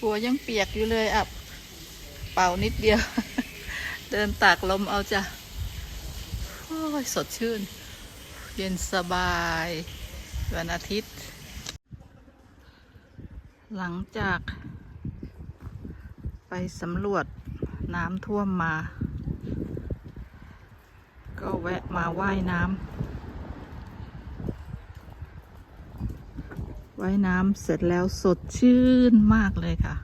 หัวยังเปียกอยู่เลยอะเป่านิดเดียว เดินตากลมเอาจ้ะโอ้ยสดชื่น เย็นสบาย วันอาทิตย์ หลังจาก ไปสำรวจน้ำท่วมมา ก็แวะมาว่ายน้ำ ว่ายน้ำเสร็จแล้วสดชื่นมากเลยค่ะ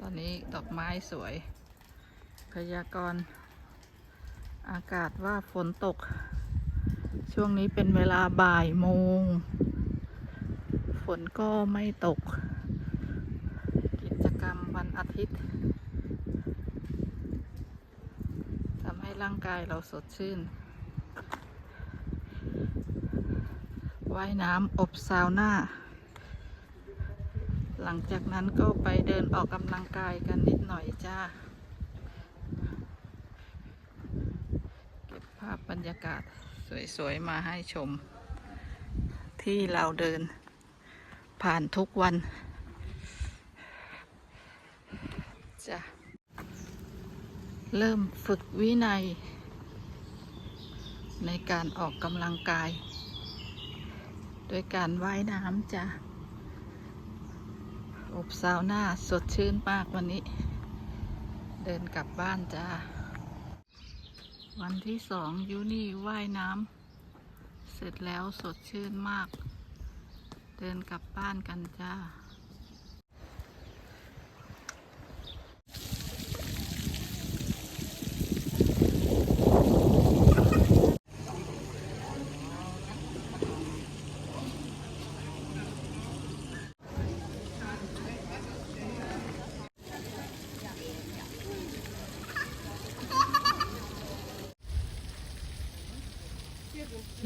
ตอนนี้ดอกไม้สวย พยากรณ์อากาศว่าฝนตก ช่วงนี้เป็นเวลาบ่ายโมง ฝนก็ไม่ตก กิจกรรมวันอาทิตย์ทำให้ร่างกายเราสดชื่น ว่ายน้ำอบซาวน่า หลังจากนั้นก็ไปเดินออกกำลังกายกันนิดหน่อยจ้า เก็บภาพบรรยากาศสวยๆ มาให้ชม ที่เราเดินผ่านทุกวันจ้ะเริ่มฝึกวินัย ในการออกกำลังกาย โดยการว่ายน้ำจ้ะ อบซาวน่าสดชื่นมากวันนี้ เดินกลับบ้านจ้า วันที่สองยูนี่ว่ายน้ำเสร็จแล้วสดชื่นมาก เดินกลับบ้านกันจ้า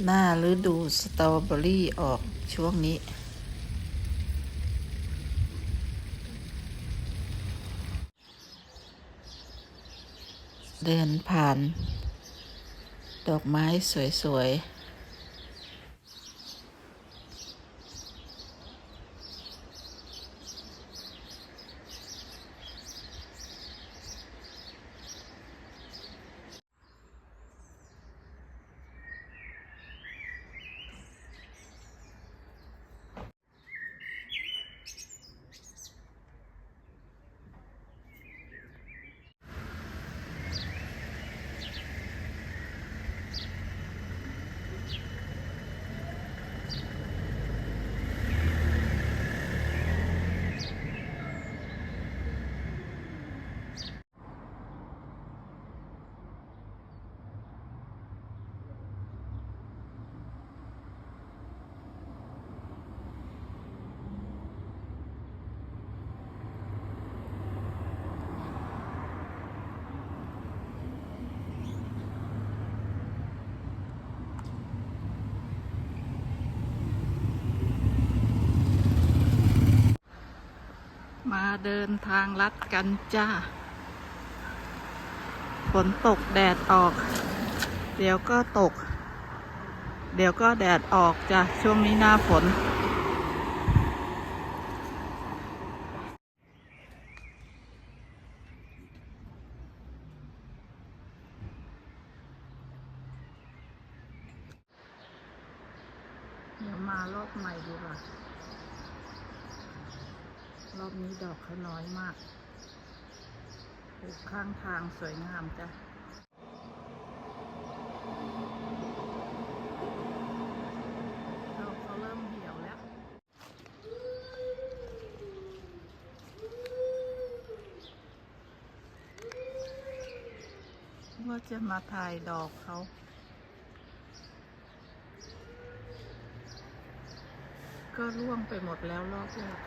หน้าฤดูสตรอเบอรี่ออกช่วงนี้ เดินผ่าน ดอกไม้สวย ๆ เดินทางลัดกันจ้า ฝนตกแดดออก เดี๋ยวก็ตก เดี๋ยวก็แดดออกจ้ะ ช่วงนี้หน้าฝน เดี๋ยวมารอบใหม่ดีกว่า รอบนี้ดอกเขาน้อยมากปลูกข้างทางสวยงามจ้ะดอกเขาเริ่มเหี่ยวแล้วว่าจะมาถ่ายดอกเขาก็ร่วงไปหมดแล้วรอบแรก